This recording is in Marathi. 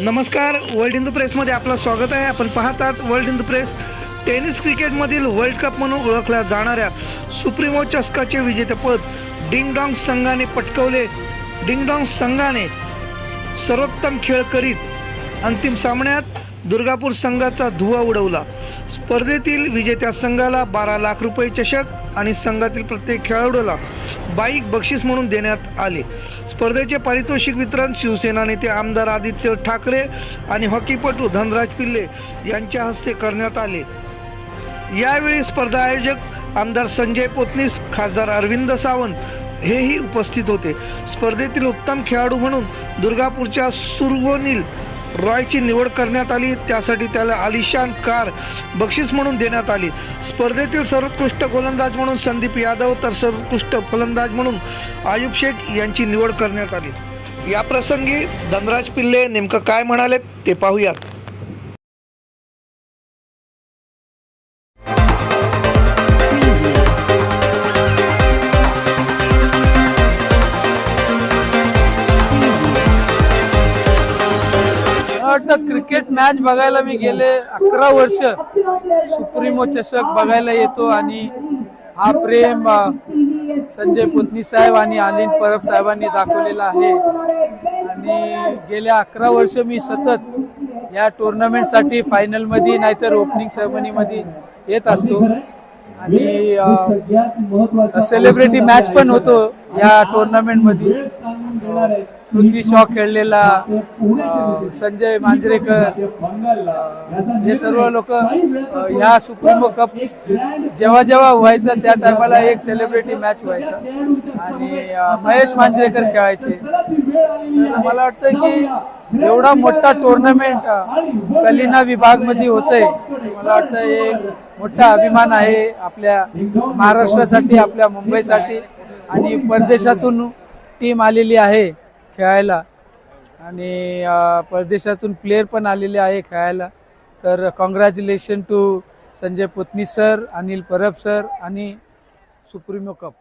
नमस्कार वर्ल्ड हिंदू प्रेसमध्ये आपलं स्वागत आहे. आपण पाहतात वर्ल्ड हिंदू प्रेस टेनिस क्रिकेटमधील वर्ल्ड कप म्हणून ओळखल्या जाणाऱ्या सुप्रीमो चस्काचे विजेतेपद डिंगडॉंग संघाने पटकवले. डिंगडॉंग संघाने सर्वोत्तम खेळ करीत अंतिम सामन्यात दुर्गापूर संघाचा धुवा उडवला. स्पर्धेतील विजेत्या संघाला बारा लाख रुपये चषक आणि संघातील प्रत्येक खेळाडूला बाईक बक्षीस म्हणून देण्यात आले. स्पर्धेचे पारितोषिक वितरण शिवसेना नेते आमदार आदित्य ठाकरे आणि हॉकीपटू धनराज पिल्ले यांच्या हस्ते करण्यात आले. यावेळी स्पर्धा आयोजक आमदार संजय पोतनीस खासदार अरविंद सावंत हेही उपस्थित होते. स्पर्धेतील उत्तम खेळाडू म्हणून दुर्गापूरच्या सुरवोनील रॉयची निवड करण्यात आली. त्यासाठी त्याला आलिशान कार बक्षीस म्हणून देण्यात आली. स्पर्धेतील सर्वोत्कृष्ट गोलंदाज म्हणून संदीप यादव तर सर्वोत्कृष्ट फलंदाज म्हणून आयुब शेख यांची निवड करण्यात आली. या प्रसंगी धनराज पिल्ले नेमकं काय म्हणाले ते पाहूयात. वाटतं क्रिकेट मॅच बघायला मी गेले अकरा वर्ष. सुप्रीमो चषक बघायला येतो आणि हा प्रेम संजय पुतनी साहेब आणि आलिन परब साहेबांनी दाखवलेला आहे. आणि गेल्या अकरा वर्ष मी सतत या टुर्नामेंटसाठी फायनलमध्ये नाहीतर ओपनिंग सेरेमनीमध्ये येत असतो. आणि सेलिब्रिटी मॅच पण होतो या टुर्नामेंटमध्ये. पृथ्वी शॉ खेळलेला संजय मांजरेकर हे सर्व लोक ह्या सुप्रीमो कप जेव्हा जेव्हा व्हायचं त्या टायमाला एक सेलिब्रिटी मॅच व्हायचा. आणि महेश मांजरेकर खेळायचे. मला वाटतं की एवढा मोठा टुर्नामेंट कलिना विभागमध्ये होतंय. मला वाटतं हे एक मोठा अभिमान आहे आपल्या महाराष्ट्रासाठी आपल्या मुंबईसाठी. आणि परदेशातून टीम आलेली आहे खेळायला. आणि परदेशातून प्लेयर पण आलेले आहे खेळायला. तर congratulation to Sanjay Putni sir Anil Parab sir आणि सुप्रीमो कप.